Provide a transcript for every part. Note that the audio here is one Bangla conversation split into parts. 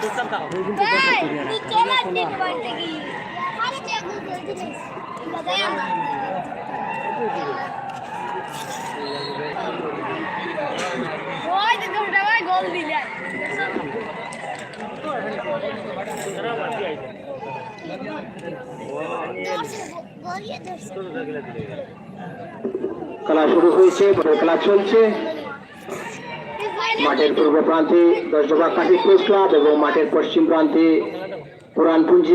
চুপচাপ থাকো গোল দিলে খেলা শুরু হয়েছে খেলা চলছে। মাঠের পূর্ব প্রান্তে দশডোবা কাঠি প্রেস ক্লাব এবং মাঠের পশ্চিম প্রান্তে পুরান পুঞ্জি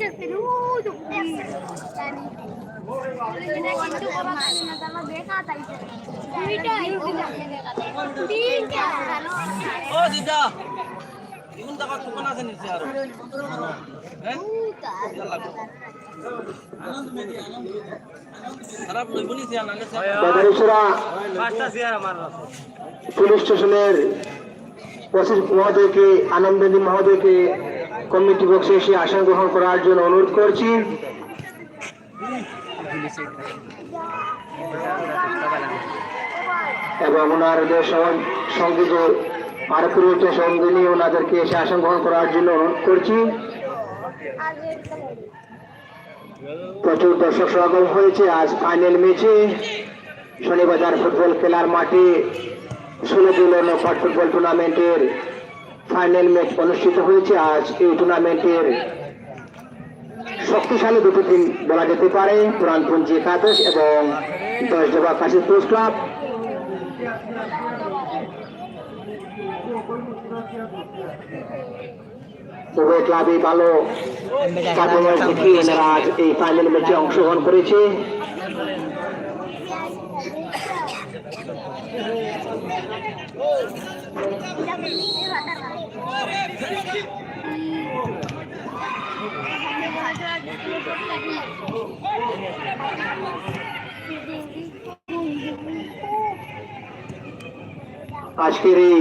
যেতে ও তো ও দিদা। টাকা টুকন আছে নিচে আরও। হ্যাঁ? পুলিশ স্টেশনের ওসি মহোদয়কে, আনন্দিনী মহোদয়কে কমিটি বক্সে এসে আসন গ্রহণ করার জন্য অনুরোধ করছি। এবং সঙ্গে যে আরও প্রিয় সঙ্গিনী ওনাদেরকে এসে আসন গ্রহণ করার জন্য অনুরোধ করছি। প্রচুর দর্শক সমাগম হয়েছে আজ ফাইনাল ম্যাচে। শনিবাজার ফুটবল খেলার মাঠে ষোলো দিনের নফাট ফুটবল টুর্নামেন্টের ফাইনাল ম্যাচ অনুষ্ঠিত হয়েছে। আজ এই টুর্নামেন্টের শক্তিশালী দুটো টিম বলা যেতে পারে, পুরানপুঞ্জি একাদশ এবং দশ জবা কাশি পুরুষ ক্লাব উভয় ক্লাবই ভালো এনারা আজ এই ফাইনাল ম্যাচে অংশগ্রহণ করেছে। আজকের এই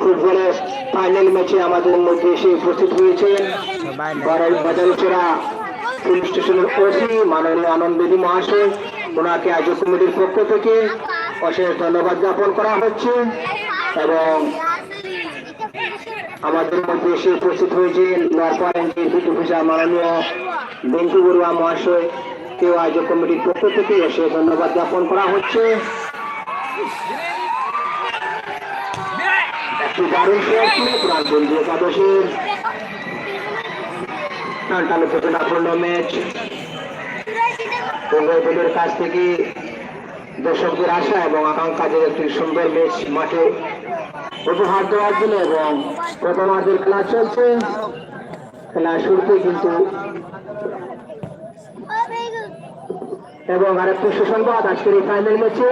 ফুটবলের ফাইনাল ম্যাচে আমাদের মধ্যে এসে উপস্থিত হয়েছেন বাজারচেরা পুলিশ স্টেশনের ওসি মাননীয় আনন্দিনী মহাশয়। ওনাকে আজ কমিটির পক্ষ থেকে অশেষ ধন্যবাদ জ্ঞাপন করা হচ্ছে এবং আমাদের মধ্যে এসে উপস্থিত হয়েছেন মাননীয় বেঙ্কু বড়ুয়া মহাশয়। কেউ আয়োজক কমিটির পক্ষ থেকে এসে ধন্যবাদ জ্ঞাপন করা হচ্ছে। একটি কাছ থেকে দর্শকদের আশা এবং আকাঙ্ক্ষাদের একটি সুন্দর ম্যাচ মাঠে উপহার দেওয়ার জন্য এবং প্রথমার্ধের খেলা চলছে। খেলা শুরুতে কিন্তু এবং আরেকটি সুসংবাদ, আজকের এই ফাইনাল ম্যাচে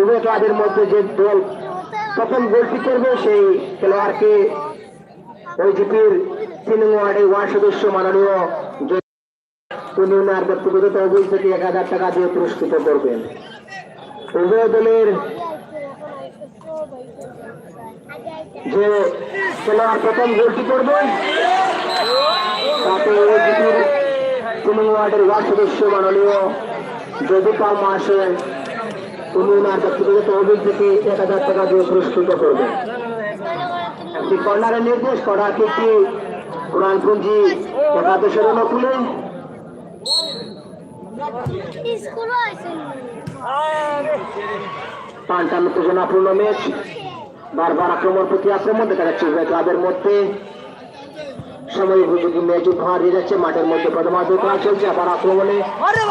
উভয় ক্লাবের মধ্যে যে দল প্রথম গোলটি করবে সেই খেলোয়াড়কে ওই জিপির তিন ওয়ার্ডের ওয়ার্ড সদস্য মাননীয় উনি ওনার ব্যক্তিগত তহবিল থেকে এক হাজার টাকা দিয়ে পুরস্কৃত করবেন। উভয় দলের যে খেলোয়াড় প্রথম গোলটি করবে তাতে জিপির ওয়ার্ডের ওয়ার্ড সদস্য মাননীয় যদুপাল মহাশয় উনি ওনার ব্যক্তিগত তহবিল থেকে এক হাজার টাকা দিয়ে পুরস্কৃত করবেন। একটি কর্নারের নির্দেশ করা একটি কোরআনপুঞ্জি একাদশের অনুকূলে পাঁচটান্ন উত্তেজনাপূর্ণ ম্যাচ বারবার আক্রমণ প্রতি আক্রমণ দেখা যাচ্ছে উভয় ক্লাবের মধ্যে। সময় উপযোগী ম্যাচ উপহার দিয়ে যাচ্ছে মাঠের মধ্যে প্রথমার্ধ খেলা চলছে আবার আক্রমণে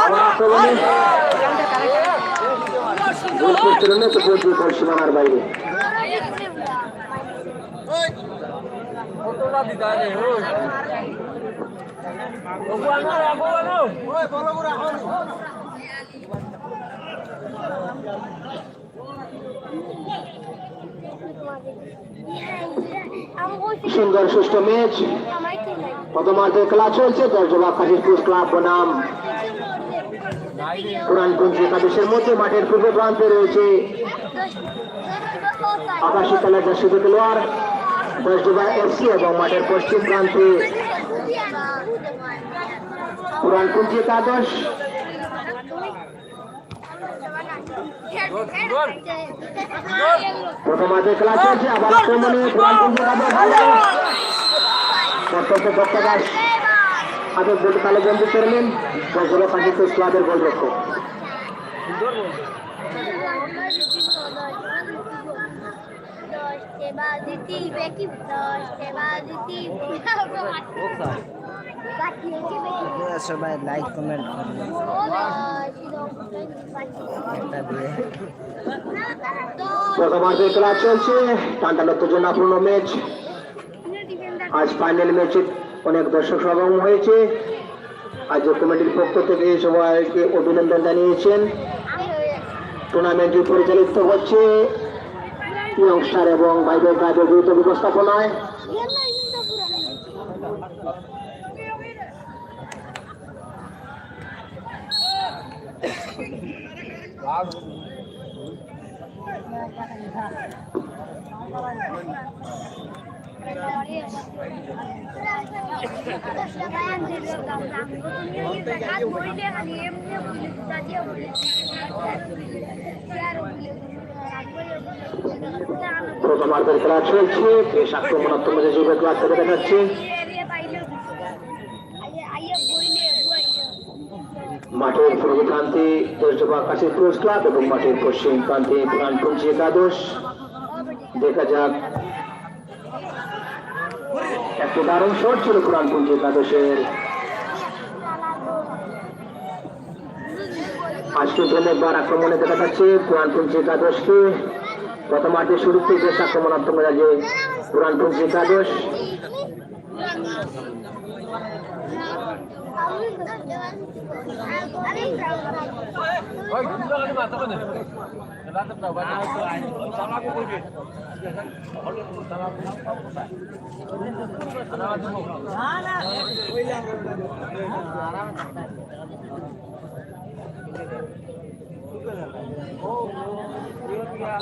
আবার আক্রমণে। সীমানার বাইরে। দিদা সুন্দর সুষ্ঠু ম্যাচ। প্রথমার্ধে খেলা চলছে দর্জবা খাজিরপুর ক্লাব বনাম। পুরানগঞ্জ একাদশের মধ্যে মাঠের পূর্ব প্রান্তে রয়েছে আকাশী কালার জার্সিত খেলোয়াড় দশডুবা এফসি এবং মাঠের পশ্চিম প্রান্তে পুরানগঞ্জ একাদশ প্রথমার্ধে খেলা চলছে আবার আক্রমণে পুরানগঞ্জ একাদশ অত্যন্ত দক্ষতার সাথে গোল কালো বন্ধু করলেন দশডুবা খাজিরপুর ক্লাবের গোলরক্ষক। বাকি হচ্ছে বেকি সবাই লাইক কমেন্ট করবেন খেলা চলছে টানটান উত্তেজনাপূর্ণ ম্যাচ আজ ফাইনাল ম্যাচে অনেক দর্শক সমাগম হয়েছে। আজ কমিটির পক্ষ থেকে সবাইকে অভিনন্দন জানিয়েছেন। টুর্নামেন্টটি পরিচালিত হচ্ছে ইয়ংস্টার এবং বাইবেল ক্লাবের গুরুত্ব ব্যবস্থাপনায় প্রথমার্ধের খেলা চলছে বেশ আক্রমণাত্মক যে যুব ক্লাব থেকে দেখাচ্ছে। মাঠের পূর্ব প্রান্তে দশজবা কাশীপুর ক্লাব এবং মাঠের পশ্চিম প্রান্তে পুরানপুঞ্জি একাদশ। দেখা যাক একটি দারুণ ছিল ছিল পুরানপুঞ্জি একাদশের। আজকে জন্য একবার আক্রমণে দেখা যাচ্ছে পুরানপুঞ্জি একাদশকে। প্রথমার্ধে শুরুতে বেশ আক্রমণাত্মক যে পুরানপুঞ্জি একাদশ। Oi, kilo ni mata mana? Dalam tu berapa? Salam aku pergi. Salam aku. Salam aku. Salam. Oh, dia dia.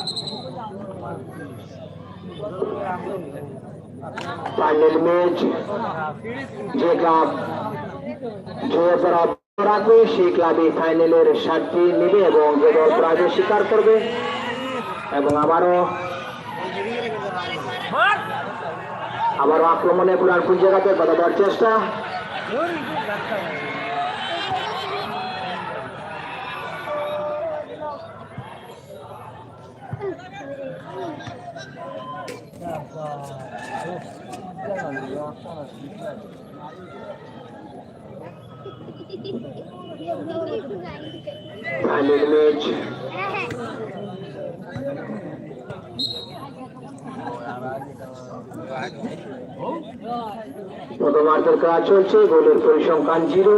Final match, Jacob পরাজয় রাখবে সেই ক্লাবে ফাইনালের সাতটি নেবে এবং যে দল পরাজয় স্বীকার করবে। এবং আবারও আবারও আক্রমণে পুরানপুর জায়গাতে বাধা দেওয়ার চেষ্টা। ম্যাচ প্রথমার্ধের কাজ চলছে গোলের পরিসংখ্যান জিরো